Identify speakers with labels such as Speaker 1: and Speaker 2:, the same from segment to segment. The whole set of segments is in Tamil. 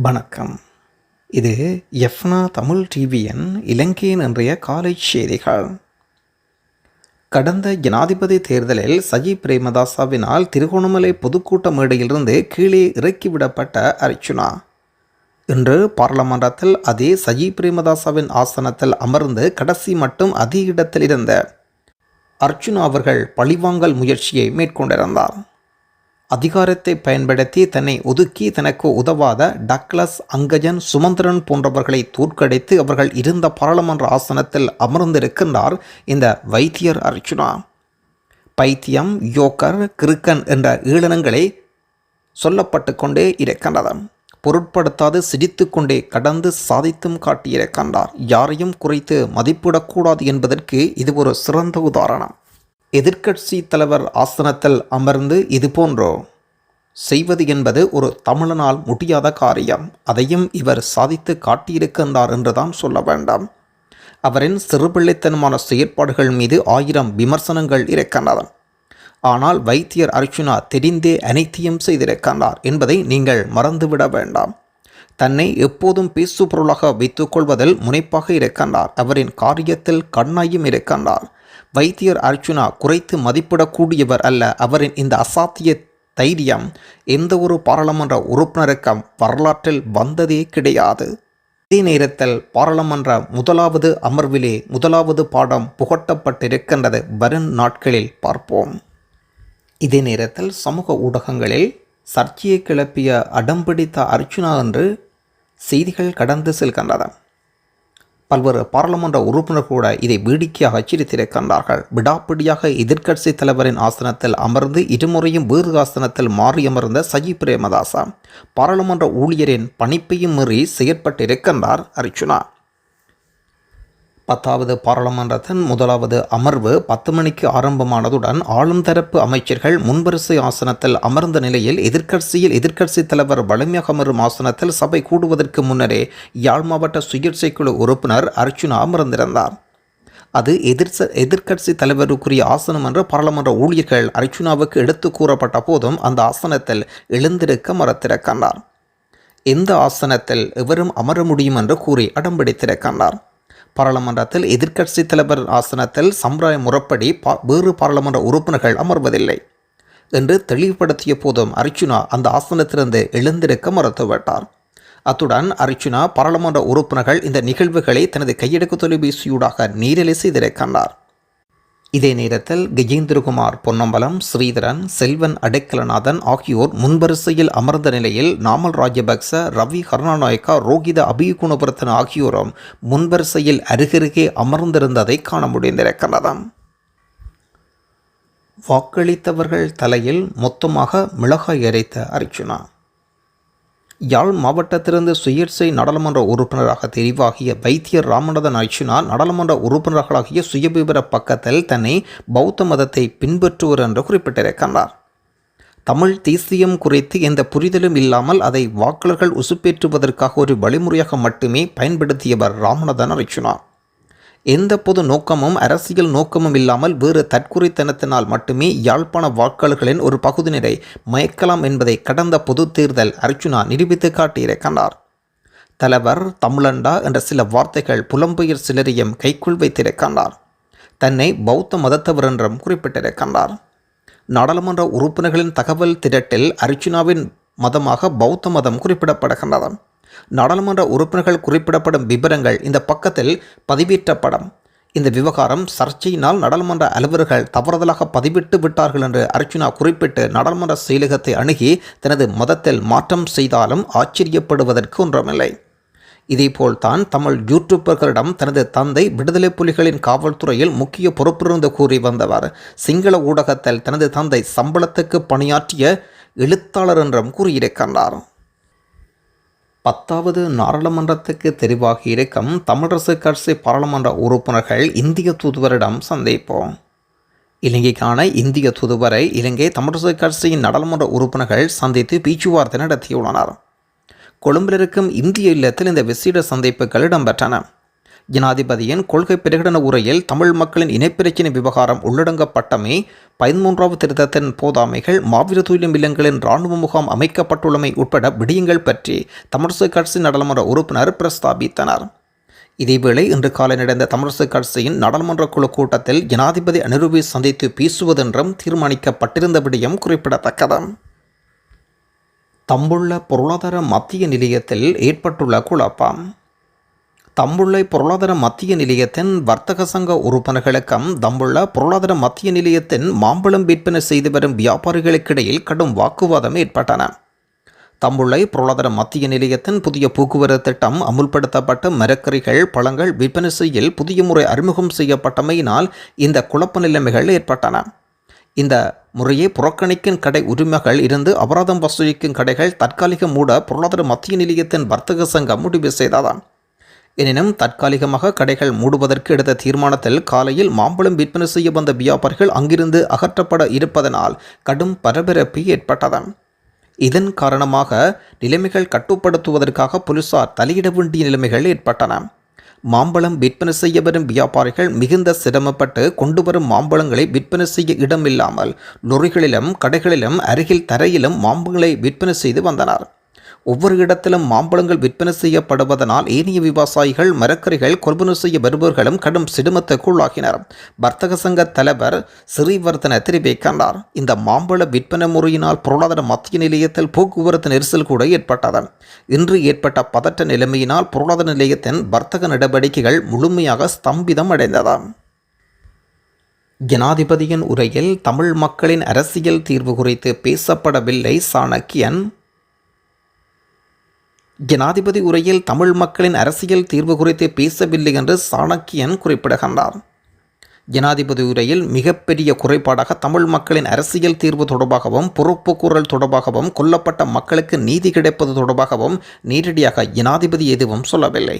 Speaker 1: வணக்கம். இது எஃப்னா தமிழ் டிவியின் இலங்கையின் இன்றைய காலை செய்திகள். கடந்த ஜனாதிபதி தேர்தலில் சஜி பிரேமதாசாவினால் திருகோணமலை பொதுக்கூட்ட மேடையிலிருந்து கீழே இறக்கிவிடப்பட்ட அர்ச்சுனா இன்று பாராளுமன்றத்தில் அதே சஜி பிரேமதாசாவின் ஆசனத்தில் அமர்ந்து கடைசி மட்டும் அதே இடத்தில் இருந்த அர்ச்சுனா அவர்கள் பழிவாங்கல் முயற்சியை மேற்கொண்டிருந்தார். அதிகாரத்தை பயன்படுத்தி தன்னை ஒதுக்கி தனக்கு உதவாத டக்ளஸ் அங்கஜன் சுமந்திரன் போன்றவர்களை தோற்கடித்து அவர்கள் இருந்த பாராளுமன்ற ஆசனத்தில் அமர்ந்திருக்கின்றார் இந்த வைத்தியர் அர்ச்சுனா பைத்தியம் யோக்கர் கிறுக்கன் என்ற ஈழனங்களை சொல்லப்பட்டு கொண்டே இருக்கின்றது பொருட்படுத்தாது சிரித்து கொண்டே கடந்து சாதித்தும் காட்டியிருக்கின்றார். யாரையும் குறைத்து மதிப்பிடக்கூடாது என்பதற்கு இது ஒரு சிறந்த உதாரணம். எதிர்க்கட்சி தலைவர் ஆசனத்தில் அமர்ந்து இது போன்றோ. செய்வது என்பது ஒரு தமிழனால் முடியாத காரியம். அதையும் இவர் சாதித்து காட்டியிருக்கின்றார் என்றுதான் சொல்ல வேண்டாம். அவரின் சிறுபிள்ளைத்தனமான செயற்பாடுகள் மீது ஆயிரம் விமர்சனங்கள் இருக்கின்றன. ஆனால் வைத்தியர் அர்ஜுனா தெரிந்தே அனைத்தையும் செய்திருக்கின்றார் என்பதை நீங்கள் மறந்துவிட வேண்டாம். தன்னை எப்போதும் பேசு பொருளாக வைத்துக்கொள்வதில் முனைப்பாக இருக்கின்றார். அவரின் காரியத்தில் கண்ணாயும் இருக்கின்றார். வைத்தியர் அர்ச்சுனா குறைத்து மதிப்பிடக்கூடியவர் அல்ல. அவரின் இந்த அசாத்திய தைரியம் எந்த ஒரு பாராளுமன்ற உறுப்பினருக்கும் வரலாற்றில் வந்ததே கிடையாது. இதே நேரத்தில் பாராளுமன்ற முதலாவது அமர்விலே முதலாவது பாடம் புகட்டப்பட்டிருக்கின்றது. வரும் நாட்களில் பார்ப்போம். இதே நேரத்தில் சமூக ஊடகங்களில் சர்ச்சையை கிளப்பிய அடம்பிடித்த அர்ச்சுனா என்று செய்திகள் கடந்து செல்கின்றன. பல்வேறு பாராளுமன்ற உறுப்பினர் கூட இதை வேடிக்கையாக அச்சிரித்திருக்கின்றார்கள் விடாப்பிடியாக எதிர்க்கட்சி தலைவரின் ஆசனத்தில் அமர்ந்து இருமுறையும் வேறு ஆசனத்தில் மாறி அமர்ந்த சஜி பிரேமதாசா. பாராளுமன்ற ஊழியரின் பணிப்பையும் மீறி செயற்பட்டிருக்கின்றார் அர்ச்சுனா பத்தாவது பாராளுமன்றத்தின் முதலாவது அமர்வு பத்து மணிக்கு ஆரம்பமானதுடன் ஆளும் தரப்பு அமைச்சர்கள் முன்வரிசை ஆசனத்தில் அமர்ந்த நிலையில் எதிர்க்கட்சியில் எதிர்க்கட்சி தலைவர் வலிமையாக அமரும் ஆசனத்தில் சபை கூடுவதற்கு முன்னரே யாழ் மாவட்ட சுயேட்சை குழு உறுப்பினர் அர்ச்சுனா அமர்ந்திருந்தார். அது எதிர் எதிர்க்கட்சி தலைவருக்குரிய ஆசனம் என்று பாராளுமன்ற ஊழியர்கள் அர்ச்சுனாவுக்கு எடுத்து கூறப்பட்ட போதும் அந்த ஆசனத்தில் எழுந்திருக்க மறத்திருக்கின்றார். எந்த ஆசனத்தில் எவரும் அமர முடியும் என்று கூறி அடம்பிடித்திருக்கின்றார் பாராளுமன்றத்தில் எதிர்க்கட்சி தலைவர் ஆசனத்தில் சம்பிரதாய முறைப்படி பா வேறு பாராளுமன்ற உறுப்பினர்கள் அமர்வதில்லை என்று தெளிவுபடுத்திய போதும் அர்ஜுனா அந்த ஆசனத்திலிருந்து எழுந்திருக்க மறுத்துவிட்டார் அத்துடன் அர்ஜுனா பாராளுமன்ற உறுப்பினர்கள் இந்த நிகழ்வுகளை தனது கையெடுக்கு தொலைபேசியூடாக நீரிலை செய்திருக்கின்றார். இதே நேரத்தில் கஜேந்திரகுமார் பொன்னம்பலம் ஸ்ரீதரன் செல்வன் அடைக்கலநாதன் ஆகியோர் முன்வரிசையில் அமர்ந்த நிலையில் நாமல் ராஜபக்ச ரவி கருணாநாயக்கா ரோகித அபிகுணபுரத்தன் ஆகியோரும் முன்வரிசையில் அருகருகே அமர்ந்திருந்ததை காண முடிந்திருக்கிறது வாக்களித்தவர்கள் தலையில் மொத்தமாக மிளகாய் அரைத்த அர்ச்சுனா யாழ் மாவட்டத்திலிருந்து சுயேட்சை நாடாளுமன்ற உறுப்பினராக தெரிவாகிய வைத்தியர் ராமநாதன் அர்ச்சுனா நாடாளுமன்ற உறுப்பினர்களாகிய சுயவிவர பக்கத்தில் தன்னை பௌத்த மதத்தை பின்பற்றுவர் என்று குறிப்பிட்டிருக்கின்றார். தமிழ் தேசியம் குறித்து எந்த புரிதலும் இல்லாமல் அதை வாக்காளர்கள் உசுப்பேற்றுவதற்காக ஒரு வழிமுறையாக மட்டுமே பயன்படுத்தியவர் ராமநாதன் அர்ச்சுனா எந்த பொது நோக்கமும் அரசியல் நோக்கமும் இல்லாமல் வேறு தற்குறித்தனத்தினால் மட்டுமே யாழ்ப்பாண வாக்காளர்களின் ஒரு பகுதியினரை மயக்கலாம் என்பதை கடந்த பொது தேர்தல் அர்ச்சுனா நிரூபித்து காட்டியிருக்கிறார் தலைவர் தமிழண்டா என்ற சில வார்த்தைகள் புலம்பெயர் சிலரையும் கைக்குள் வைத்திருக்கின்றார் தன்னை பௌத்த மதத்தவர் என்றும் குறிப்பிட்டிருக்கின்றார் நாடாளுமன்ற உறுப்பினர்களின் தகவல் திரட்டில் அர்ஜுனாவின் மதமாக பௌத்த மதம் குறிப்பிடப்படுகின்றது நாடாளுமன்ற உறுப்பினர்கள் குறிப்பிடப்படும் விபரங்கள் இந்த பக்கத்தில் பதிவேற்றப்படும். இந்த விவகாரம் சர்ச்சையினால் நாடாளுமன்ற அலுவலர்கள் தவறுதலாக பதிவிட்டு விட்டார்கள் என்று அர்ச்சுனா குறிப்பிட்டு நாடாளுமன்ற செயலகத்தை அணுகி தனது மதத்தில் மாற்றம் செய்தாலும் ஆச்சரியப்படுவதற்கு ஒன்றுமில்லை. இதேபோல் தான் தமிழ் யூடியூபர்களிடம் தனது தந்தை விடுதலை புலிகளின் காவல்துறையில் முக்கிய பொறுப்பிருந்து கூறி வந்தவர். சிங்கள ஊடகத்தில் தனது தந்தை சம்பளத்துக்கு பணியாற்றிய எழுத்தாளர் என்றும் கூறியிருக்கின்றார். பத்தாவது நாடாளுமன்றத்துக்கு தெரிவாகி இருக்கும் தமிழரசு கட்சி பாராளுமன்ற உறுப்பினர்கள் இந்திய தூதுவரிடம் சந்திப்போம். இலங்கைக்கான இந்திய தூதுவரை இலங்கை தமிழரசு கட்சியின் நாடாளுமன்ற உறுப்பினர்கள் சந்தித்து பேச்சுவார்த்தை நடத்தியுள்ளனர். கொழும்பில் இருக்கும் இந்திய இல்லத்தில் இந்த விசேட சந்திப்புகள் இடம்பெற்றன. ஜனாதிபதியின் கொள்கை பிரகடன உரையில் தமிழ் மக்களின் இனப்பிரச்சினை விவகாரம் உள்ளடங்கப்பட்டமை பதிமூன்றாவது திருத்தத்தின் போதாமைகள் மாவீர துயிலும் இல்லங்களின் இராணுவ முகாம் அமைக்கப்பட்டுள்ளமை உட்பட விடயங்கள் பற்றி தமிழிசை கட்சி நாடாளுமன்ற உறுப்பினர் பிரஸ்தாபித்தனர். இதேவேளை இன்று காலை நடந்த தமிழிசை கட்சியின் நாடாளுமன்ற குழு கூட்டத்தில் ஜனாதிபதி அனுருவை சந்தித்து பேசுவதென்றும் தீர்மானிக்கப்பட்டிருந்த விடயம் குறிப்பிடத்தக்கது. தம்புள்ள பொருளாதார மத்திய நிலையத்தில் ஏற்பட்டுள்ள குழப்பம். தம்புள்ளை பொருளாதார மத்திய நிலையத்தின் வர்த்தக சங்க உறுப்பினர்களுக்கும் தம்புள்ள பொருளாதார மத்திய நிலையத்தின் மாம்பழம் விற்பனை செய்து வரும் வியாபாரிகளுக்கிடையில் கடும் வாக்குவாதம் ஏற்பட்டன. தம்புள்ளை பொருளாதார மத்திய நிலையத்தின் புதிய போக்குவரத்து திட்டம் அமுல்படுத்தப்பட்ட மரக்கறிகள் பழங்கள் விற்பனை செய்யல் புதிய முறை அறிமுகம் செய்யப்பட்டமையினால் இந்த குழப்ப நிலைமைகள் ஏற்பட்டன. இந்த முறையை புறக்கணிக்கும் கடை உரிமைகள் இருந்து அபராதம் வசூலிக்கும் கடைகள் தற்காலிக மூட பொருளாதார மத்திய நிலையத்தின் வர்த்தக சங்கம் முடிவு செய்ததாம். எனினும் தற்காலிகமாக கடைகள் மூடுவதற்கு எடுத்த தீர்மானத்தில் காலையில் மாம்பழம் விற்பனை செய்ய வந்த வியாபாரிகள் அங்கிருந்து அகற்றப்பட இருப்பதனால் கடும் பரபரப்பு ஏற்பட்டது. இதன் காரணமாக நிலைமைகள் கட்டுப்படுத்துவதற்காக போலீசார் தலையிட வேண்டிய நிலைமைகள் ஏற்பட்டன. மாம்பழம் விற்பனை செய்ய வரும் வியாபாரிகள் மிகுந்த சிரமப்பட்டு கொண்டு வரும் மாம்பழங்களை விற்பனை செய்ய இடமில்லாமல் லொரிகளிலும் கடைகளிலும் அருகில் தரையிலும் மாம்பழங்களை விற்பனை செய்து வந்தனர். ஒவ்வொரு இடத்திலும் மாம்பழங்கள் விற்பனை செய்யப்படுவதனால் ஏனைய விவசாயிகள் மரக்கறிகள் கொள்முதல் செய்ய வருபவர்களும் கடும் சிடுமத்துக்குள்ளாகினர் வர்த்தக சங்க தலைவர் ஸ்ரீவர்தன தெரிவிக்கின்றார். இந்த மாம்பழ விற்பனை முறையினால் பொருளாதார மத்திய நிலையத்தில் போக்குவரத்து நெரிசல் கூட ஏற்பட்டது. இன்று ஏற்பட்ட பதட்ட நிலைமையினால் பொருளாதார நிலையத்தின் வர்த்தக நடவடிக்கைகள் முழுமையாக ஸ்தம்பிதம் அடைந்தது. ஜனாதிபதியின் உரையில் தமிழ் மக்களின் அரசியல் தீர்வு குறித்து பேசப்படவில்லை சாணக்கியன். ஜனாதிபதி உரையில் தமிழ் மக்களின் அரசியல் தீர்வு குறித்து பேசவில்லை என்று சாணக்கியன் குறிப்பிடுகின்றார். ஜனாதிபதி உரையில் மிகப்பெரிய குறைபாடாக தமிழ் மக்களின் அரசியல் தீர்வு தொடர்பாகவும் பொறுப்புக்கூறல் தொடர்பாகவும் கொல்லப்பட்ட மக்களுக்கு நீதி கிடைப்பது தொடர்பாகவும் நேரடியாக ஜனாதிபதி எதுவும் சொல்லவில்லை.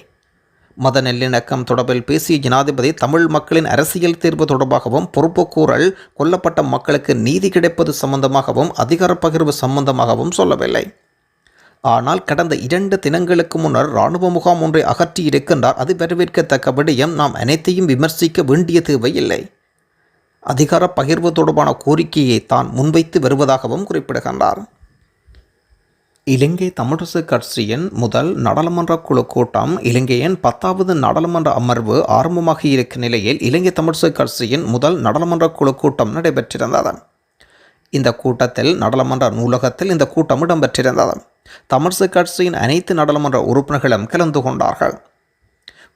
Speaker 1: மத நல்லிணக்கம் தொடர்பில் பேசிய ஜனாதிபதி தமிழ் மக்களின் அரசியல் தீர்வு தொடர்பாகவும் பொறுப்புக்கூறல் கொல்லப்பட்ட மக்களுக்கு நீதி கிடைப்பது சம்பந்தமாகவும் அதிகார பகிர்வு சம்பந்தமாகவும் சொல்லவில்லை. ஆனால் கடந்த இரண்டு தினங்களுக்கு முன்னர் இராணுவ முகாம் ஒன்றை அகற்றி இருக்கின்றார். அது வரவேற்கத்தக்க விடயம் நாம் அனைத்தையும் விமர்சிக்க வேண்டிய தேவையில்லை அதிகார பகிர்வு தொடர்பான கோரிக்கையை தான் முன்வைத்து வருவதாகவும் குறிப்பிடுகின்றார். இலங்கை தமிழரசு கட்சியின் முதல் நாடாளுமன்ற குழு கூட்டம் இலங்கையின் பத்தாவது நாடாளுமன்ற அமர்வு ஆரம்பமாகி இருக்கும் நிலையில் இலங்கை தமிழரசு கட்சியின் முதல் நாடாளுமன்ற குழு கூட்டம் நடைபெற்றிருந்தது. இந்த கூட்டத்தில் நாடாளுமன்ற நூலகத்தில் இந்த கூட்டம் இடம்பெற்றிருந்தது. தமிழிசை கட்சியின் அனைத்து நாடாளுமன்ற உறுப்பினர்களும் கலந்து கொண்டார்கள்.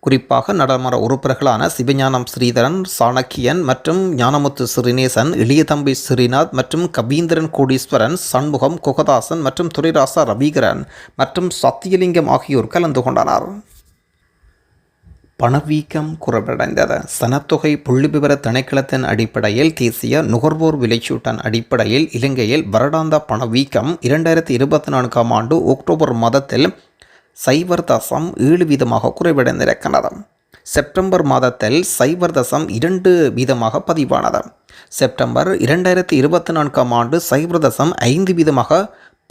Speaker 1: குறிப்பாக நாடாளுமன்ற உறுப்பினர்களான சிவஞானம் ஸ்ரீதரன் சாணக்கியன் மற்றும் ஞானமுத்து ஸ்ரீநேசன் இளையதம்பி ஸ்ரீநாத் மற்றும் கபீந்திரன் கோடீஸ்வரன் சண்முகம் குகதாசன் மற்றும் துரைராசா ரவிகரன் மற்றும் சத்தியலிங்கம் ஆகியோர் கலந்து கொண்டனர். பணவீக்கம் குறைவடைந்தது. சனத்தொகை புள்ளிவிவர திணைக்களத்தின் அடிப்படையில் தேசிய நுகர்வோர் விலைச்சூட்டின் அடிப்படையில் இலங்கையில் வருடாந்த பணவீக்கம் இரண்டாயிரத்தி இருபத்தி நான்காம் ஆண்டு அக்டோபர் மாதத்தில் சைபர் தசம் ஏழு வீதமாக குறைவடைந்திருக்கிறது செப்டம்பர் மாதத்தில் சைபர் தசம் இரண்டு வீதமாக பதிவானது. செப்டம்பர் இரண்டாயிரத்தி இருபத்தி நான்காம் ஆண்டு சைபர் தசம் ஐந்து வீதமாக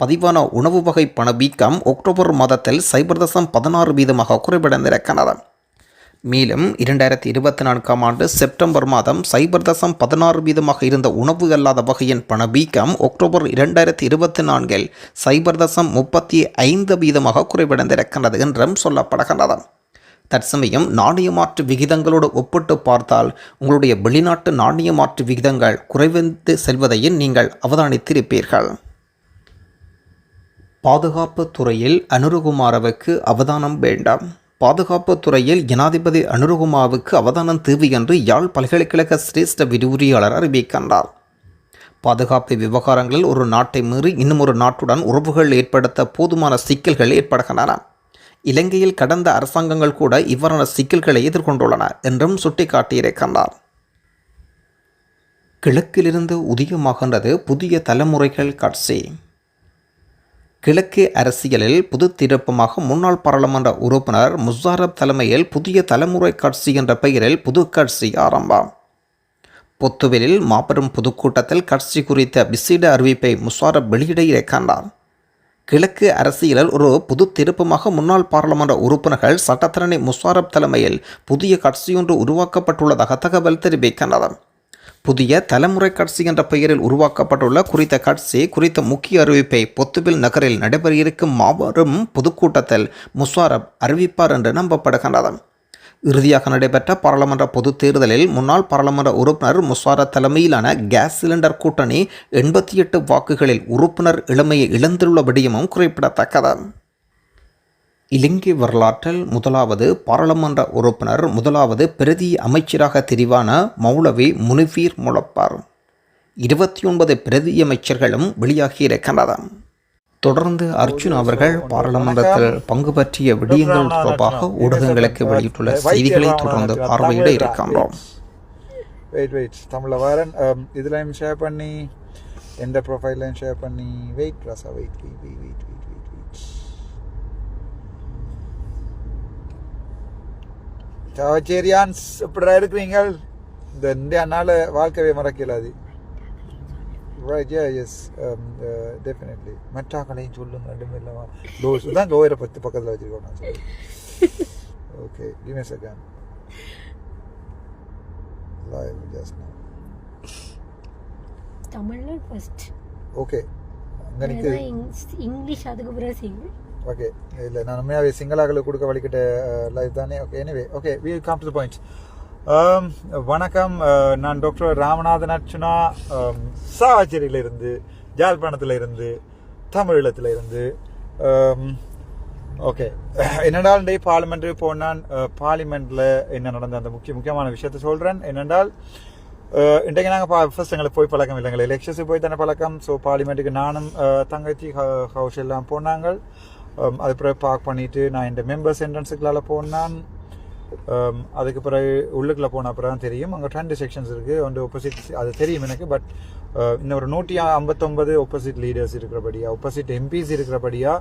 Speaker 1: பதிவான உணவு வகை பணவீக்கம் அக்டோபர் மாதத்தில் சைபர் தசம் பதினாறு வீதமாக குறைவடைந்திருக்கிறது மேலும் இரண்டாயிரத்தி இருபத்தி நான்காம் ஆண்டு செப்டம்பர் மாதம் சைபர் தசம் பதினாறு வீதமாக இருந்த உணவு அல்லாத வகையின் பணவீக்கம் அக்டோபர் இரண்டாயிரத்தி இருபத்தி நான்கில் சைபர் தசம் முப்பத்தி ஐந்து வீதமாக குறைவடைந்திருக்கின்றது என்றும் சொல்லப்படுகின்றது. தற்சமயம் நாணய மாற்று விகிதங்களோடு ஒப்பிட்டு பார்த்தால் உங்களுடைய வெளிநாட்டு நாணய மாற்று விகிதங்கள் குறைவந்து செல்வதையும் நீங்கள் அவதானித்திருப்பீர்கள். பாதுகாப்பு துறையில் அனுருகுமாரவுக்கு அவதானம் வேண்டாம். பாதுகாப்பு துறையில் ஜனாதிபதி அனுருகுமாவுக்கு அவதானம் தீவு என்று யாழ் பல்கலைக்கழக சிரேஷ்ட விரிவுரையாளர் அறிவிக்கின்றார். பாதுகாப்பு விவகாரங்களில் ஒரு நாட்டை மீறி இன்னும் ஒரு நாட்டுடன் உறவுகள் ஏற்படுத்த போதுமான சிக்கல்கள் ஏற்படுகின்றன. இலங்கையில் கடந்த அரசாங்கங்கள் கூட இவ்வாறான சிக்கல்களை எதிர்கொண்டுள்ளன என்றும் சுட்டிக்காட்டியிருக்கின்றார். கிழக்கிலிருந்து உதயமாகின்றது புதிய தலைமுறைகள் காட்சி. கிழக்கு அரசியலில் புது திருப்பமாக முன்னாள் பாராளுமன்ற உறுப்பினர் முசாரப் தலைமையில் புதிய தலைமுறை கட்சி என்ற பெயரில் புது கட்சி ஆரம்பம். பொத்துவிலில் மாபெரும் பொதுக்கூட்டத்தில் கட்சி குறித்த விசேட அறிவிப்பை முஷாரப் வெளியிட கண்டார். கிழக்கு அரசியலில் ஒரு புது திருப்பமாக முன்னாள் பாராளுமன்ற உறுப்பினர்கள் சட்டத்தரணி முஷாரப் தலைமையில் புதிய கட்சியொன்று உருவாக்கப்பட்டுள்ளதாக தகவல் தெரிவிக்கின்றது புதிய தலைமுறை கட்சி என்ற பெயரில் உருவாக்கப்பட்டுள்ள குறித்த காட்சி குறித்த முக்கிய அறிவிப்பை பொத்துவில் நகரில் நடைபெறியிருக்கும் மாபெரும் பொதுக்கூட்டத்தில் முஷாரப் அறிவிப்பார் என்று நம்பப்படுகின்றது. இறுதியாக நடைபெற்ற பாராளுமன்ற பொதுத் தேர்தலில் முன்னாள் பாராளுமன்ற உறுப்பினர் முஷாரப் தலைமையிலான கேஸ் சிலிண்டர் கூட்டணி எண்பத்தி எட்டு வாக்குகளில் உறுப்பினர் இளமையை இழந்துள்ள விடயமும் குறிப்பிடத்தக்கது. இலங்கை வரலாற்றில் முதலாவது பாராளுமன்ற உறுப்பினர் முதலாவது பிரதி அமைச்சராக தெரிவான மௌலவி முனிஃபீர் முழப்பார். இருபத்தி ஒன்பது பிரதி அமைச்சர்களும் வெளியாகியிருக்கின்றன தொடர்ந்து அர்ஜுன் அவர்கள் பாராளுமன்றத்தில் பங்கு பற்றிய விடயங்கள் தொடர்பாக ஊடகங்களுக்கு வெளியிட்டுள்ள செய்திகளை தொடர்ந்து பார்வையிட இருக்கின்றோம்.
Speaker 2: வெயிட் வெயிட் தமிழில் வரேன் um, இதுலையும் ஷேர் பண்ணி எந்த ப்ரொஃபைல்லையும் ஷேர் பண்ணி wait Raza wait wait wait wait wait சாவச்சேரியான்ஸ் இப்படி இருக்கிறீங்க இந்த இந்தியானால வாழ்க்கையை மறக்கலாது ரைட் யா எஸ் டெஃபினெட்லி மெட்ராக்களையும் சொல்லுங்க ரெண்டுமே இல்லாமல் லோஸ் தான் லோயரை பத்து பக்கத்தில் வச்சுருக்கோம் நான் sorry okay give a second live just now.
Speaker 3: தமிழ்ல ஃபர்ஸ்ட்
Speaker 2: ஓகே
Speaker 3: இங்கிலீஷ் அதுக்கு பிறகு
Speaker 2: ஓகே இல்லை நான் உண்மையாகவே சிங்களாக்களுக்கு கொடுக்க வழிகிட்ட லைஃப் தானே. Okay anyway okay we come to point வணக்கம். நான் டாக்டர் ராமநாதன் அர்ச்சுனா um, இருந்து ஜாழ்ப்பாணத்தில் இருந்து தமிழீழத்தில் இருந்து ஓகே um, என்னென்றால் டே பார்லிமெண்ட் போனான். பார்லிமெண்ட்டில் என்ன நடந்த அந்த முக்கிய முக்கியமான விஷயத்தை சொல்கிறேன் என்னென்றால் இன்றைக்கு நாங்கள் ஃபர்ஸ்ட் எங்களுக்கு போய் பழக்கம் இல்லைங்களா. எலெக்ஷன்ஸுக்கு போய் தானே பழக்கம். ஸோ பார்லிமெண்ட்டுக்கு நானும் தங்கச்சி ஹ- ஹவுஸ் எல்லாம் போனாங்க. Um, அது பிறகு பார்க் பண்ணிட்டு நான் இந்த மெம்பர்ஸ் என்ட்ரன்ஸுக்குள்ளால போனான். Um, அதுக்கு பிறகு உள்ளுக்குள்ள போன அப்புறம் தான் தெரியும். அங்கே ரெண்டு செக்ஷன்ஸ் இருக்குது ஒன்று ஒப்போசிட் அது தெரியும் எனக்கு பட் uh, இன்னும் ஒரு நூற்றி ஐம்பத்தொம்பது ஒப்போசிட் லீடர்ஸ் இருக்கிறபடியா ஒப்போசிட் எம்பிஸ் இருக்கிறபடியா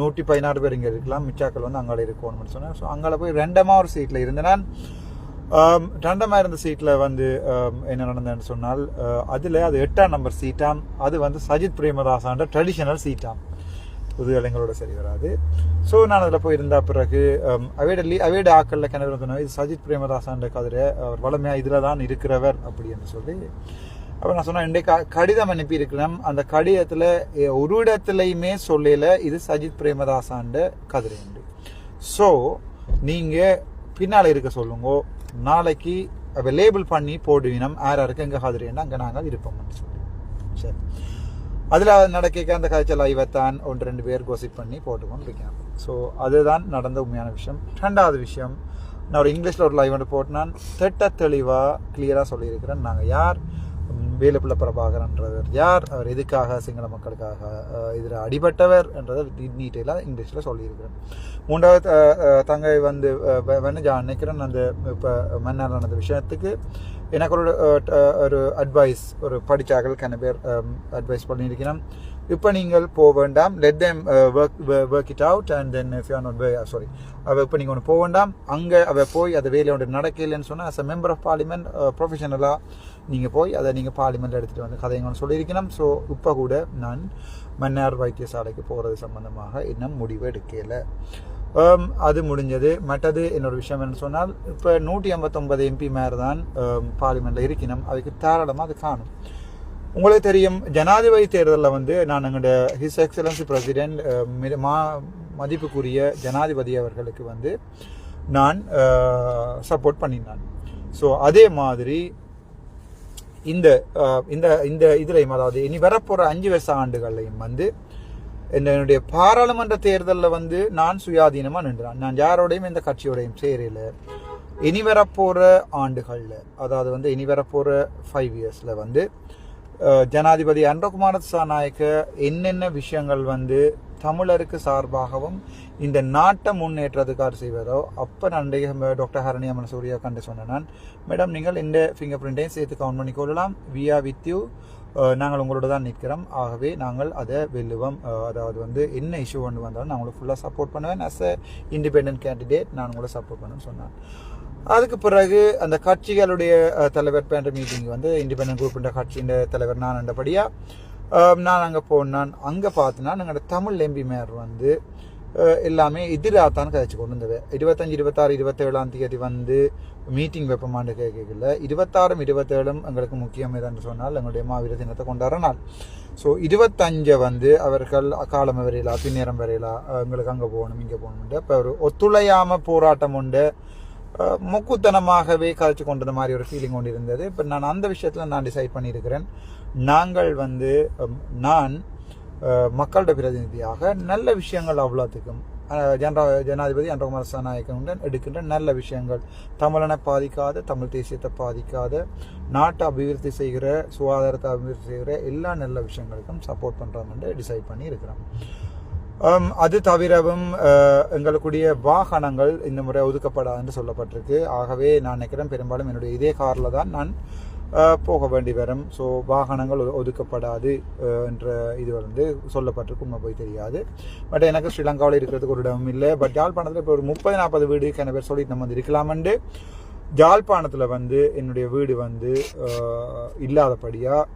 Speaker 2: நூற்றி பதினாறு பேர் இங்கே இருக்கலாம். மிச்சாக்கள் வந்து அங்கே இருக்கணும்னு சொன்னேன் ஸோ அங்கே போய் ரெண்டமா ஒரு சீட்டில் இருந்தேன் ரெண்டமாக um, இருந்த சீட்டில் வந்து என்ன நடந்ததுன்னு சொன்னால் uh, அதில் அது எட்டாம் நம்பர் சீட்டாம் அது வந்து சஜித் பிரேமதாசான்ற ட்ரெடிஷனல் சீட்டாம் புது இளைஞரோட சரி வராது. ஸோ நான் அதில் போயிருந்த பிறகு um, ஆம், அவையோட ஆக்களில் கிணறு சொன்னேன் இது சஜித் பிரேமதாசான்ற கதிரை அவர் வளமையாக இதில் தான் இருக்கிறவர் அப்படின்னு சொல்லி அப்போ நான் சொன்னேன் இன்றைக்கு கடிதம் அனுப்பி இருக்கிறேன். அந்த கடிதத்தில் ஒரு இடத்துலையுமே சொல்லல இது சஜித் பிரேமதாசான்ற கதிரை உண்டு ஸோ நீங்கள் பின்னால் இருக்க சொல்லுங்க. நாளைக்கு லேபிள் பண்ணி போடுவினம் யார் யாருக்கு எங்கே ஹாதிரேன்னா அங்கே நாங்கள் இருப்போம்னு சொல்லி. சரி. அதில் நடக்க அந்த காய்ச்சல் ஐவத்தான் ஒன்று ரெண்டு பேர் கோசிப் பண்ணி போட்டுக்கொண்டு இருக்கேன் ஸோ அதுதான் நடந்த உண்மையான விஷயம். ரெண்டாவது விஷயம் நான் ஒரு இங்கிலீஷில் ஒரு லைவ் ஒன்று போட்டு திட்ட தெளிவாக கிளியராக சொல்லியிருக்கிறேன். நாங்கள் யார்? வேலுப்பிள்ள பிரபாகரன்றவர் யார்? அவர் எதுக்காக சிங்கள மக்களுக்காக இதில் அடிபட்டவர் என்றதை டீட்டெயிலாக இங்கிலீஷில் சொல்லியிருக்கிறேன் மூன்றாவது தங்கை வந்து வெனஜா நினைக்கிறேன் அந்த இப்போ மன்னர் நடந்த விஷயத்துக்கு எனக்கு ஒரு ஒரு அட்வைஸ் ஒரு படித்தார்கள் கன பேர் அட்வைஸ் பண்ணியிருக்கிறேன் இப்போ நீங்கள் போக வேண்டாம். Let them work work it out and then if you not sorry அவ இப்போ நீங்கள் ஒன்று போக வேண்டாம். அங்கே அவ போய் அது வேலையை ஒன்று நடக்கலைன்னு சொன்னால் as a member of parliament ப்ரொஃபஷனலாக நீங்கள் போய் அதை நீங்கள் பார்லிமெண்ட்டில் எடுத்துகிட்டு வந்து கதைங்கன்னு சொல்லியிருக்கணும். ஸோ இப்போ கூட நான் மன்னார் வைத்தியசாலைக்கு போகிறது சம்மந்தமாக இன்னும் முடிவு எடுக்கலை. Um, அது முடிஞ்சது. மற்றது என்னோட விஷயம் என்ன சொன்னால் இப்போ நூற்றி ஐம்பத்தொன்பது எம்பி மேலே தான் um, பார்லிமெண்ட்டில் இருக்கணும். அதுக்கு தாராளமாக அது காணும். உங்களுக்கு தெரியும் ஜனாதிபதி தேர்தலில் வந்து நான் எங்களோட ஹிஸ் எக்ஸலன்சி பிரசிடென்ட் மா மதிப்புக்குரிய ஜனாதிபதி அவர்களுக்கு வந்து நான் சப்போர்ட் பண்ணினான் ஸோ அதே மாதிரி இந்த இந்த இந்த இதுலையும் அதாவது இனி வரப்போகிற அஞ்சு வருஷ ஆண்டுகள்லையும் வந்து என்னுடைய பாராளுமன்ற தேர்தலில் வந்து நான் சுயாதீனமாக நின்றான். நான் யாரோடையும் இந்த கட்சியோடையும் சேரல. இனி வரப்போகிற ஆண்டுகளில் அதாவது வந்து இனி வரப்போகிற ஃபைவ் இயர்ஸில் வந்து ஜனாதிபதி அன்றகுமார சாநாயக்க என்னென்ன விஷயங்கள் வந்து தமிழருக்கு சார்பாகவும் இந்த நாட்டை முன்னேற்றத்துக்காக செய்வதோ அப்போ நான் டாக்டர் டாக்டர் ஹரணியம்மன் சூர்யா கண்டு சொன்னேன் நான் மேடம் நீங்கள் இந்த ஃபிங்கர் பிரிண்டையும் சேர்த்து கவுண்ட் பண்ணி கொள்ளலாம். வி ஆர் வித் யூ நாங்கள் உங்களோட தான் நிற்கிறோம். ஆகவே நாங்கள் அதை வெல்லுவோம். அதாவது வந்து என்ன இஷ்யூ கொண்டு வந்தாலும் நான் உங்களுக்கு ஃபுல்லாக சப்போர்ட் பண்ணுவேன். அஸ் அ இண்டிபெண்ட் கேண்டிடேட் நான் உங்களை சப்போர்ட் பண்ணுன்னு சொன்னேன். அதுக்கு பிறகு அந்த கட்சிகளுடைய தலைவர் பேண்ட மீட்டிங் வந்து இண்டிபெண்டன்ட் குரூப் கட்சியின் தலைவர் நான் என்றபடியாக நான் அங்கே போனான். அங்கே பார்த்தனா எங்களோட தமிழ் எம்பிமேர் வந்து எல்லாமே எதிராகத்தான் கதைச்சு கொண்டு வந்தது. இருபத்தஞ்சி இருபத்தாறு இருபத்தேழாம் தேதி வந்து மீட்டிங் வைப்பமான்னு கேட்கல. இருபத்தாறும் இருபத்தேழும் எங்களுக்கு முக்கியம் எதுன்னு சொன்னால் எங்களுடைய மாவீர தினத்தை கொண்டாடுற நாள். ஸோ இருபத்தஞ்சை வந்து அவர்கள் அக்காலம் வரையிலா பின்னேரம் வரையிலா எங்களுக்கு அங்கே போகணும் இங்கே போகணும்ண்டு இப்போ ஒரு ஒத்துழையாமல் போராட்டம் உண்டு. அஹ் முக்குத்தனமாகவே கதைச்சு கொண்டது மாதிரி ஒரு ஃபீலிங் கொண்டு இருந்தது. இப்போ நான் அந்த விஷயத்தில் நான் டிசைட் பண்ணியிருக்கிறேன். நாங்கள் வந்து நான் மக்களோட பிரதிநிதியாக நல்ல விஷயங்கள் அவ்வளோத்துக்கும். அஹ், ஜன ஜனாதிபதி அன்றகுமார் சனாயகனுடன் எடுக்கின்ற நல்ல விஷயங்கள். தமிழனை பாதிக்காத தமிழ் தேசியத்தை பாதிக்காத நாட்டை அபிவிருத்தி செய்கிற சுகாதாரத்தை அபிவிருத்தி செய்கிற எல்லா நல்ல விஷயங்களுக்கும் சப்போர்ட் பண்ணுறோம் என்று டிசைட் பண்ணி இருக்கிறோம் அது தவிரவும் எங்களுக்குரிய எங்களுக்குடைய வாகனங்கள் இந்த முறை ஒதுக்கப்படாது என்று சொல்லப்பட்டிருக்கு. ஆகவே நான் நினைக்கிறேன் பெரும்பாலும் என்னுடைய இதே காரில் தான் நான் போக வேண்டி வரும். ஸோ வாகனங்கள் ஒ- ஒதுக்கப்படாது என்ற இது வந்து சொல்லப்பட்டிருக்கு உண்மை போய் தெரியாது. பட் எனக்கு ஸ்ரீலங்காவில் இருக்கிறதுக்கு ஒரு இடம் இல்லை. பட் யாழ்ப்பாணத்தில் இப்போ ஒரு முப்பது நாற்பது வீடு கன பேர் சொல்லி நம்ம வந்து இருக்கலாமண்டு. ஜாழ்ப்பாணத்தில் வந்து என்னுடைய வீடு வந்து இல்லாதபடியாக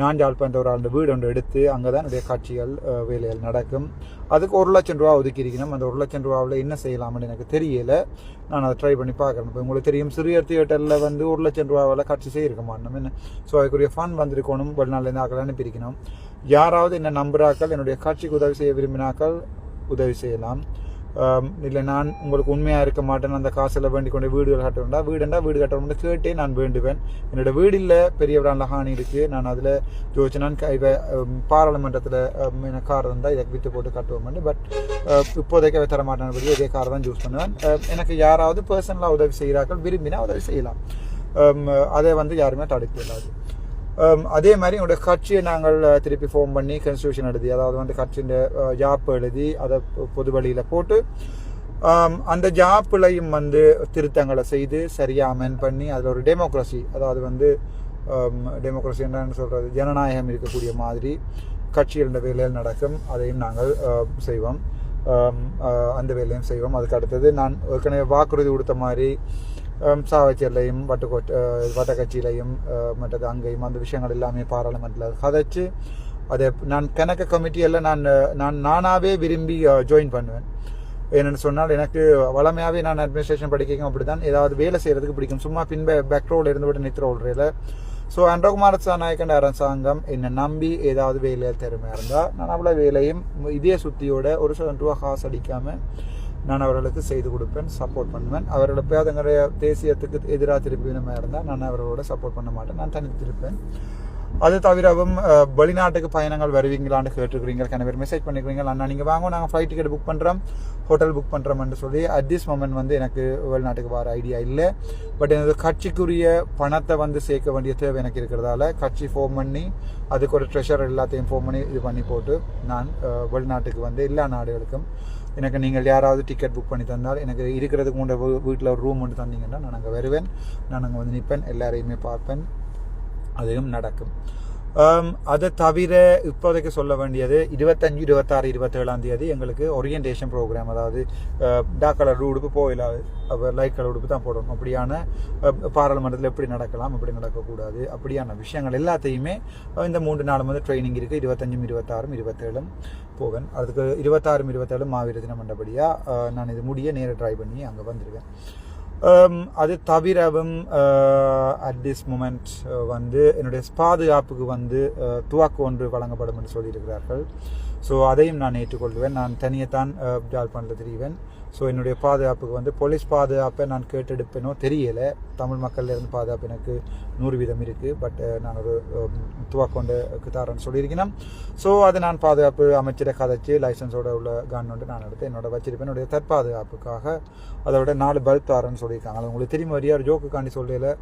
Speaker 2: நான் ஜாழ்ப்பாணத்தை ஒரு ஆண்டு வீடு ஒன்று எடுத்து அங்கே தான் என்னுடைய காட்சிகள் வேலைகள் நடக்கும். அதுக்கு ஒரு லட்சம் ரூபா ஒதுக்கி இருக்கணும் அந்த ஒரு லட்சம் ரூபாவில் என்ன செய்யலாம்னு எனக்கு தெரியல. நான் அதை ட்ரை பண்ணி பார்க்குறேன். இப்போ உங்களுக்கு தெரியும் சிறிய தியேட்டரில் வந்து ஒரு லட்சம் ரூபாவில் காட்சி செய்யிருக்க மாட்டோம். என்ன? ஸோ அதுக்குரிய ஃபண்ட் வந்திருக்கணும். வெளிநாட்டிலேருந்து ஆக்கள் அனுப்பியிருக்கணும் யாராவது என்ன நம்புறாக்கள் என்னுடைய காட்சிக்கு உதவி செய்ய விரும்பினாக்கள் உதவி செய்யலாம். இல்லை நான் உங்களுக்கு உண்மையாக இருக்க மாட்டேன். அந்த காசில் வேண்டி கொண்டு வீடுகள் கட்டணும்டா. வீடுண்டா வீடு கட்டணும்னு கேட்டே நான் வேண்டுவேன். என்னோட வீடு இல்லை பெரிய விடாண்ட ஹானி இருக்குது நான் அதில் ஜோதிச்சு நான் க- பாராளுமன்றத்தில் எனக்கு கார் இருந்தால் இதை விற்று போட்டு கட்டுவோம்னு பட் இப்போதைக்கு தர மாட்டேன். படி இதே கார் தான் யூஸ் பண்ணுவேன். எனக்கு யாராவது பர்சனலாக உதவி செய்கிறார்கள் விரும்பினா உதவி செய்யலாம். அதை வந்து யாருமே தடுக்க இயலாது Um, அதே மாதிரி என்னோட கட்சியை நாங்கள் uh, திருப்பி ஃபோம் பண்ணி கன்ஸ்டியூஷன் எழுதி அதாவது வந்து கட்சியின் ஜாப் uh, எழுதி அதை பொ- பொது வழியில் போட்டு um, அந்த ஜாப்பிலையும் வந்து திருத்தங்களை செய்து சரியாக அமெண்ட் பண்ணி அதில் ஒரு டெமோக்ரஸி அதாவது வந்து um, டெமோக்ரஸி என்னன்னு சொல்கிறது ஜனநாயகம் இருக்கக்கூடிய மாதிரி கட்சிகளோட வேலையில் நடக்கும் அதையும் நாங்கள் uh, செய்வோம். அந்த வேலையும் செய்வோம். அதுக்கு அடுத்தது நான் ஏற்கனவே வாக்குறுதி கொடுத்த மாதிரி சாவச்சேரிலையும் வட்டுக்கோட் அஹ், வட்டக்கட்சியிலையும் மற்றது அங்கேயும் அந்த விஷயங்கள் எல்லாமே பாராளுமன்றத்தில் கதைச்சு அதை நான் கணக்கு கமிட்டியெல்லாம் நான் நான் நானாகவே விரும்பி ஜாயின் பண்ணுவேன் என்னென்னு சொன்னால் எனக்கு வளமையாகவே நான் அட்மினிஸ்ட்ரேஷன் படிக்கவும் அப்படி தான் ஏதாவது வேலை செய்கிறதுக்கு பிடிக்கும் சும்மா பின் பேக் ரோல் இருந்து விட்டு நித்திர ஓடுறையில் ஸோ அன்றகுமார சாநாயக்கன் அரசாங்கம் என்னை நம்பி ஏதாவது வேலையில் திறமையாக இருந்தால் நான் அவ்வளோ வேலையும் இதே சுத்தியோட ஒரு சில ரூபா காசு அடிக்காமல் நான் அவர்களுக்கு செய்து கொடுப்பேன் சப்போர்ட் பண்ணுவேன். அவர்களோட எப்பயாவது தேசியத்துக்கு எதிராக திருப்பினமாக இருந்தால் நான் அவர்களோட சப்போர்ட் பண்ண மாட்டேன். நான் தனித்திருப்பேன் அது தவிரவும் வெளிநாட்டுக்கு பயணங்கள் வருவீங்களான்னு கேட்டுருக்கிறீங்க கன பேர் மெசேஜ் பண்ணிக்கிறீங்க அண்ணா நீங்கள் வாங்க நாங்கள் ஃப்ளைட் டிக்கெட் புக் பண்ணுறோம் ஹோட்டல் புக் பண்ணுறோம்னு சொல்லி அட் திஸ் மொமெண்ட் வந்து எனக்கு வெளிநாட்டுக்கு வர ஐடியா இல்லை. பட் எனது கட்சிக்குரிய பணத்தை வந்து சேர்க்க வேண்டிய தேவை எனக்கு இருக்கிறதால கட்சி ஃபோன் பண்ணி அதுக்கு ஒரு ட்ரெஷர் எல்லாத்தையும் ஃபோன் பண்ணி இது பண்ணி போட்டு நான் வெளிநாட்டுக்கு வந்து எல்லா நாடுகளுக்கும் எனக்கு நீங்கள் யாராவது டிக்கெட் புக் பண்ணி தந்தால் எனக்கு இருக்கிறதுக்கு முன்னே வீட்டில் ஒரு ரூம் ஒன்று தந்தீங்கன்னா நான் அங்கே வருவேன். நான் அங்கே வந்து நிற்பேன். எல்லாரையுமே பார்ப்பேன். அதுவும் நடக்கும். அதை தவிர இப்போதைக்கு சொல்ல வேண்டியது இருபத்தஞ்சு இருபத்தாறு இருபத்தேழாம் தேதி எங்களுக்கு ஓரியன்டேஷன் ப்ரோக்ராம் அதாவது டாக் கலர் உடுப்பு போயிடாது லைட் கலர் உடுப்பு தான் போடணும். அப்படியான பாராளுமன்றத்தில் எப்படி நடக்கலாம் எப்படி நடக்கக்கூடாது அப்படியான விஷயங்கள் எல்லாத்தையுமே இந்த மூன்று நாளும் வந்து ட்ரைனிங் இருக்குது இருபத்தஞ்சும் இருபத்தாறும் இருபத்தேழும் போவேன் அதுக்கு இருபத்தாறும் இருபத்தேழும் மாவீர தினம் மண்டபடியாக நான் இது முடிய நேராக ட்ரை பண்ணி அங்கே வந்திருக்கேன் Um, அது தவிரவும் அட் திஸ் மூமெண்ட் வந்து என்னுடைய பாதுகாப்புக்கு வந்து uh, துவாக்கு ஒன்று வழங்கப்படும் என்று சொல்லியிருக்கிறார்கள். ஸோ அதையும் நான் ஏற்றுக்கொள்வேன். நான் தனியைத்தான் uh, பண்ணல தெரிவேன். ஸோ என்னுடைய பாதுகாப்புக்கு வந்து போலீஸ் பாதுகாப்பை நான் கேட்டெடுப்பேனோ தெரியலை. தமிழ் மக்கள்லேருந்து பாதுகாப்பு எனக்கு நூறு வீதம் இருக்குது பட் நான் ஒரு முத்துவா கொண்டு தரேன்னு சொல்லியிருக்கிறேன். ஸோ அதை நான் பாதுகாப்பு அமைச்சரை கதைச்சு லைசன்ஸோட உள்ள கன் வந்து நான் எடுத்து என்னோட வச்சிருப்பேன். என்னுடைய தற்பாதுகாப்புக்காக. அதோட நாலு பல்ப் தாரன்னு சொல்லியிருக்காங்க. அது உங்களுக்கு தெரியும் வரியார் ஒரு ஜோக்குக்காண்டி சொல்லல.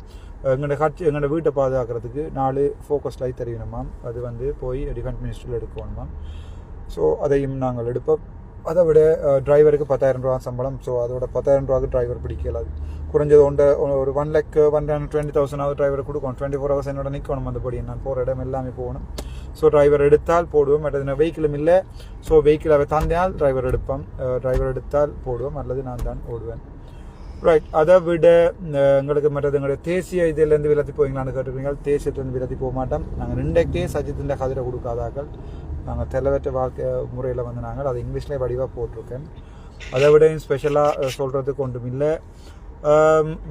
Speaker 2: எங்களோட காட்சி எங்களோட வீட்டை பாதுகாக்கிறதுக்கு நாலு ஃபோக்கஸ் லைட் தெரியணுமாம் அது வந்து போய் டிஃபென்ஸ் மினிஸ்டரில் எடுக்கணுமாம் ஸோ அதையும் நாங்கள் எடுப்போம். அதை விட டிரைவருக்கு பத்தாயிரம் ரூபா சம்பளம் ஸோ அதோட பத்தாயிரம் ரூபாய்க்கு டிரைவர் பிடிக்கல அது குறைஞ்சது ஒன்றை ஒரு one lakh one twenty thousand driver கொடுக்கணும் டுவெண்ட்டி ஃபோர் ஹவர்ஸ் என்னோட நிற்கணும் அந்தபடி நான் போகிற இடம் எல்லாமே போகணும் ஸோ டிரைவர் எடுத்தால் போடுவோம் மற்றது வெஹிக்கிளும் இல்லை ஸோ வெஹிக்கிள் அவை தந்தையால் டிரைவர் எடுப்போம் டிரைவர் எடுத்தால் போடுவோம் அல்லது நான் தான் ஓடுவேன் ரைட் அதை விட எங்களுக்கு மற்றது எங்களுடைய தேசிய இதிலேருந்து விலத்தி போவீங்களான்னு கேட்டுருக்கீங்க தேசியத்திலிருந்து விலத்தி போக மாட்டோம் நாங்கள் ரெண்டே சஜித்தின் கதிரை கொடுக்காதாக்கள் நாங்கள் தெளிவற்ற வாழ்க்கை முறையில் வந்து நாங்கள் அதை இங்கிலீஷ்லேயே வடிவாக போட்டிருக்கேன். அதை விட ஸ்பெஷலாக சொல்கிறதுக்கு ஒன்றும் இல்லை.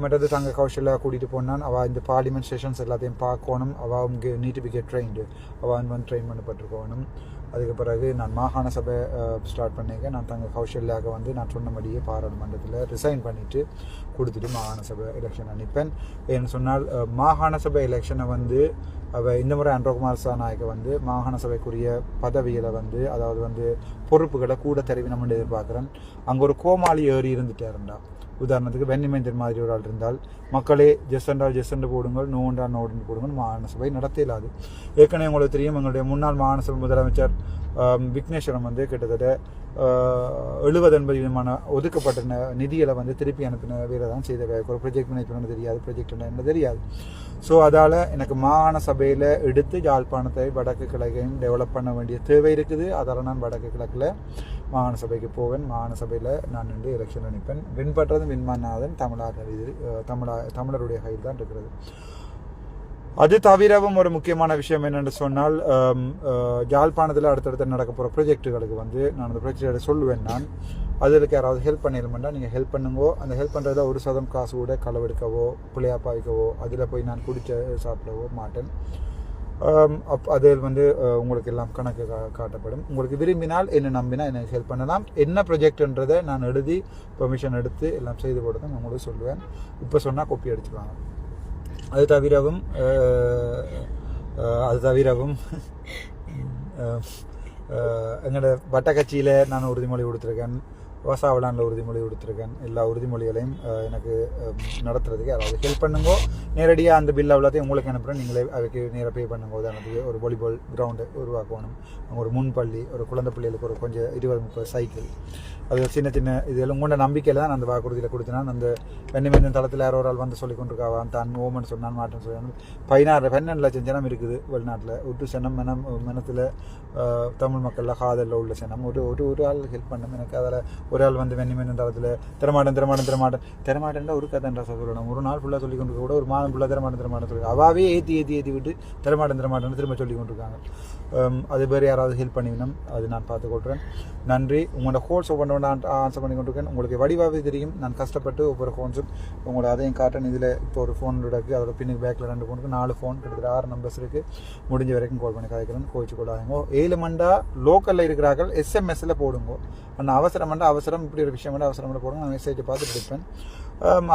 Speaker 2: மற்றது தங்க கௌஷலாக கூட்டிகிட்டு போனான். அவள் இந்த பார்லிமெண்ட் செஷன்ஸ் எல்லாத்தையும் பார்க்கணும். அவள் அவங்க நீட் பி கெட் ட்ரெயின்டு அவள் வந்து ட்ரெயின் பண்ணப்பட்டிருக்கணும். அதுக்கு பிறகு நான் மாகாண சபை ஸ்டார்ட் பண்ணியிருக்கேன். நான் தங்க கௌஷல்யாவுக்கு வந்து நான் சொன்னபடியே பாராளுமன்றத்தில் ரிசைன் பண்ணிவிட்டு கொடுத்துட்டு மாகாண சபை எலெக்ஷன் அனுப்பேன் ஏன்னு சொன்னால் மாகாண சபை எலெக்ஷனை வந்து அவள் இந்த முறை அன்றகுமார் சாநாயக்க வந்து மாகாண சபைக்குரிய பதவியில் வந்து அதாவது வந்து பொறுப்புகளை கூட நம்ம எதிர்பார்க்குறேன். அங்கே ஒரு கோமாளி ஏறி இருந்துட்டாருண்டா உதாரணத்துக்கு வெண்ணிமேந்தர் மாதிரி ஒரு ஆள் இருந்தால் மக்களே ஜெஸ்டண்டால் ஜெஸ்டண்டு போடுங்கள் நோண்டா நோடுன்னு போடுங்கள் மாகாண சபை நடத்த இயலாது ஏற்கனவே உங்களுக்கு தெரியும் எங்களுடைய முன்னாள் மாகாண சபை முதலமைச்சர் விக்னேஸ்வரம் வந்து கிட்டத்தட்ட எழுபது எண்பது விதமான ஒதுக்கப்பட்ட நிதிகளை வந்து திருப்பி அனுப்பின வேலை தான் செய்த ஒரு ப்ரொஜெக்ட் மேனேஜ்மெண்ட் தெரியாது ப்ரொஜெக்ட் என்ன தெரியாது. ஸோ அதால் எனக்கு மாகாண சபையில் எடுத்து யாழ்ப்பாணத்தை வடக்கு கிழக்கையும் டெவலப் பண்ண வேண்டிய தேவை இருக்குது. அதால் நான் வடக்கு கிழக்கில் மாகாண சபைக்கு போவேன். மாகாண சபையில் நான் நின்று எலெக்ஷன் அனுப்பேன் வின் பண்ணுறது வின்மாநாதன் தமிழர் இது தமிழா தமிழருடைய கையில் தான் இருக்கிறது. அது தவிரவும் ஒரு முக்கியமான விஷயம் என்னென்னு சொன்னால் ஜாழ்ப்பாணத்தில் யாழ்ப்பாணத்தில் அடுத்தடுத்து நடக்க போகிற ப்ரொஜெக்ட்டுகளுக்கு வந்து நான் அந்த ப்ரொஜெக்டை சொல்லுவேன் நான். அதுக்கு யாராவது ஹெல்ப் பண்ணிடமெண்டா நீங்கள் ஹெல்ப் பண்ணுங்கோ. அந்த ஹெல்ப் பண்ணுறத ஒரு சதம் காசு கூட களவெடுக்கவோ பிள்ளையாப்பா வைக்கவோ அதில் போய் நான் குடிச்ச சாப்பிடவோ மாட்டேன். அப் அதில் வந்து உங்களுக்கு எல்லாம் கணக்கு கா- காட்டப்படும். உங்களுக்கு விரும்பினால் என்ன நம்பினா எனக்கு ஹெல்ப் பண்ணலாம். என்ன ப்ரொஜெக்ட்ன்றதை நான் எழுதி பெர்மிஷன் எடுத்து எல்லாம் செய்து கொடுத்து நான் உங்களுக்கு சொல்லுவேன். இப்போ சொன்னால் கொப்பி அடிச்சுக்கலாம். அது தவிரவும் அது தவிரவும் எங்களோட வட்ட கட்சியில் நான் உறுதிமொழி கொடுத்துருக்கேன் வசாவலானில் உறுதிமொழி கொடுத்துருக்கேன். எல்லா உறுதிமொழிகளையும் எனக்கு நடத்துறதுக்கு யாராவது ஹெல்ப் பண்ணுங்கோ நேரடியாக அந்த பில் அவ்வளோத்தையும் உங்களுக்கு அனுப்புகிறேன் நீங்களே அதுக்கு நேராக பே பண்ணுங்க உதாரணத்துக்கு ஒரு வாலிபால் கிரவுண்டு உருவாக்கணும். அங்க ஒரு முன்பள்ளி ஒரு குழந்தை பிள்ளைகளுக்கு ஒரு கொஞ்சம் இருபது முப்பது சைக்கிள் அது சின்ன சின்ன இதெல்லாம் உங்களோட நம்பிக்கையில் தான் அந்த வாக்குறுதியில் கொடுத்தேன். அந்த வெண்ணிமேந்தன் தளத்தில் யாரோ ஒரு ஆள் வந்து சொல்லி கொண்டிருக்காவான் தான் ஓமன் சொன்னான் மாட்டேன்னு சொன்னான். பதினாறு பன்னெண்டு லட்சம் ஜனம் இருக்குது வெளிநாட்டில். ஒட்டு சனம் மனம் மனத்தில் தமிழ் மக்களில் காதலில் உள்ள சனம் ஒரு ஒரு ஒரு ஆள் ஹெல்ப் பண்ணும் எனக்கு அதில் ஒரு ஆள் வந்து வெண்ணிமேந்தன் தளத்தில் திறமாட்டன் திறமாட்டன் திறமாட்டன் திறமாட்டன்ல ஒரு கதைன்றா சொல்லணும் ஒரு நாள் ஃபுல்லாக சொல்லி கொண்டு கூட ஒரு மாதம் ஃபுல்லாக திறமாட்டன் திறமாட்டன் சொல்லி அவாவே ஏற்றி ஏற்றி ஏற்றி விட்டு திறமாட்டன் திறமாட்டன் திரும்ப சொல்லி கொண்டிருக்காங்க. Um, அது பேர் யாராவது ஹெல்ப் பண்ணிவிடணும் அது நான் பார்த்துக்கொள்கிறேன். நன்றி. உங்களோட ஹோல்ஸ் ஒவ்வொன்று ஆன்சர் பண்ணி கொண்டிருக்கேன் உங்களுக்கு வடிவாகவே தெரியும். நான் கஷ்டப்பட்டு ஒவ்வொரு ஃபோன்ஸும் உங்களோட அதையும் காட்டுறேன். இதில் இப்போ ஒரு ஃபோன் இருக்குது அதோட பின்னுக்கு பேக்கில் ரெண்டு ஃபோனுக்கு நாலு ஃபோன் கிட்டத்தட்ட ஆறு நம்பர்ஸ் இருக்குது முடிஞ்ச வரைக்கும் கால் பண்ணி கதைக்கிறேன். கோச்சு கொள்ளாதீங்க. ஏழு மண்டா லோக்கலில் இருக்கிறார்கள். எஸ்எம்எஸ்ஸில் போடுங்க. ஒன்று அவசரம் மண்டா அவசரம் இப்படி ஒரு விஷயம் மண்டா அவசரம் மண்டா போடுங்க நான் மெசேஜை பார்த்துட்டு இருப்பேன்.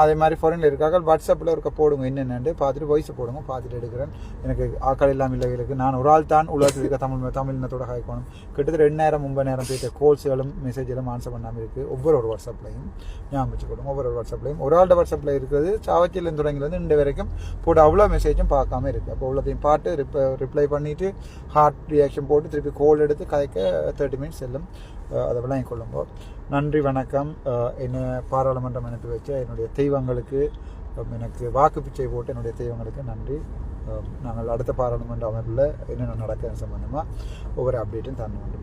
Speaker 2: அதே மாதிரி ஃபாரினில் இருக்காங்க. வாட்ஸ்அப்பில் இருக்க போடுங்க என்னென்னு பார்த்துட்டு வாய்ஸ் போடுங்க பார்த்துட்டு எடுக்கிறேன். எனக்கு ஆக்கள் இல்லாமல் இல்லைகளுக்கு நான் ஒரு ஆள் தான் உலகத்தில் இருக்க தமிழ் தமிழ் இனத்தோட காய்க்கணும் கிட்டத்தட்ட ரெண்டு நேரம் ஒன்பது நேரம் பேச கோல்ஸ்களும் மெசேஜ்களும் ஆன்சர் பண்ணாமல் இருக்குது ஒவ்வொரு ஒரு வாட்ஸ்அப்லையும் ஞாபகம் வச்சுக்கணும் ஒவ்வொரு ஒரு வாட்ஸ்அப்லையும் ஒரு ஆள்கிட்ட வாட்ஸ்அப்பில் இருக்கிறது சாவச்சியிலேருந்து தொடங்கிலேருந்து இன்று வரைக்கும் போட்டு அவ்வளோ மெசேஜும் பார்க்காம இருக்குது அப்போ அவ்வளோத்தையும் பார்த்து ரிப்ளை ரிப்ளை பண்ணிவிட்டு ஹார்ட் ரியாக்ஷன் போட்டு திருப்பி கோல் எடுத்து கதைக்க தேர்ட்டி மினிட்ஸ் செல்லும். அதை விளங்கிக் கொள்ளும்போ நன்றி வணக்கம். என்னை பாராளுமன்றம் அனுப்பி வச்ச என்னுடைய தெய்வங்களுக்கு எனக்கு வாக்கு பிச்சை போட்டு என்னுடைய தெய்வங்களுக்கு நன்றி. நாங்கள் அடுத்த பாராளுமன்ற அமர்வில் என்னென்ன நடக்கிற சம்பந்தமாக ஒவ்வொரு அப்டேட்டும் தரணும்.